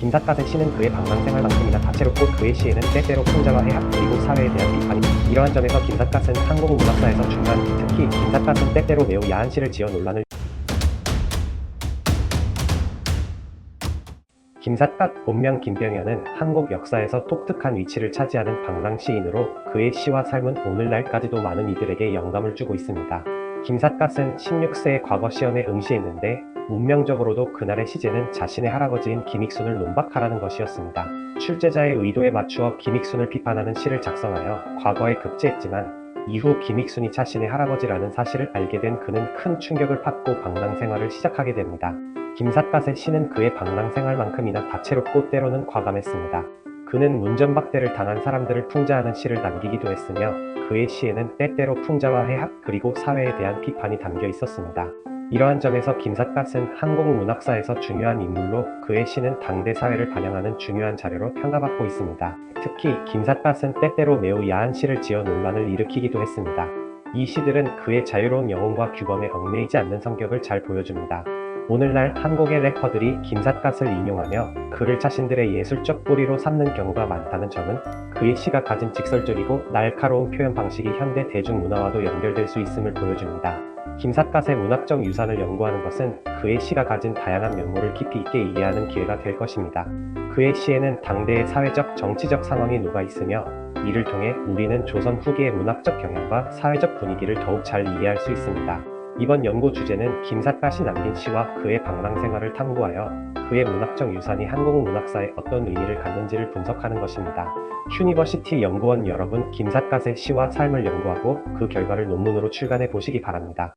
김삿갓의 시는 그의 방랑생활만큼이나 다채롭고 그의 시에는 때때로 풍자와 그리고 사회에 대한 비판이 이러한 점에서 김삿갓은 한국 문학사에서 중요한 특히 김삿갓은 때때로 매우 야한 시를 지어 논란을 김삿갓 본명 김병현은 한국 역사에서 독특한 위치를 차지하는 방랑 시인으로 그의 시와 삶은 오늘날까지도 많은 이들에게 영감을 주고 있습니다. 김삿갓은 16세에 과거 시험에 응시했는데 운명적으로도 그날의 시제는 자신의 할아버지인 김익순을 논박하라는 것이었습니다. 출제자의 의도에 맞추어 김익순을 비판하는 시를 작성하여 과거에 급제했지만 이후 김익순이 자신의 할아버지라는 사실을 알게 된 그는 큰 충격을 받고 방랑 생활을 시작하게 됩니다. 김삿갓의 시는 그의 방랑 생활만큼이나 다채롭고 때로는 과감했습니다. 그는 문전박대를 당한 사람들을 풍자하는 시를 남기기도 했으며 그의 시에는 때때로 풍자와 해학 그리고 사회에 대한 비판이 담겨 있었습니다. 이러한 점에서 김삿갓은 한국 문학사에서 중요한 인물로 그의 시는 당대 사회를 반영하는 중요한 자료로 평가받고 있습니다. 특히 김삿갓은 때때로 매우 야한 시를 지어 논란을 일으키기도 했습니다. 이 시들은 그의 자유로운 영혼과 규범에 얽매이지 않는 성격을 잘 보여줍니다. 오늘날 한국의 래퍼들이 김삿갓을 인용하며 그를 자신들의 예술적 뿌리로 삼는 경우가 많다는 점은 그의 시가 가진 직설적이고 날카로운 표현 방식이 현대 대중문화와도 연결될 수 있음을 보여줍니다. 김삿갓의 문학적 유산을 연구하는 것은 그의 시가 가진 다양한 면모를 깊이 있게 이해하는 기회가 될 것입니다. 그의 시에는 당대의 사회적, 정치적 상황이 녹아 있으며 이를 통해 우리는 조선 후기의 문학적 경향과 사회적 분위기를 더욱 잘 이해할 수 있습니다. 이번 연구 주제는 김삿갓이 남긴 시와 그의 방랑 생활을 탐구하여 그의 문학적 유산이 한국 문학사에 어떤 의미를 갖는지를 분석하는 것입니다. 유니버시티 연구원 여러분, 김삿갓의 시와 삶을 연구하고 그 결과를 논문으로 출간해 보시기 바랍니다.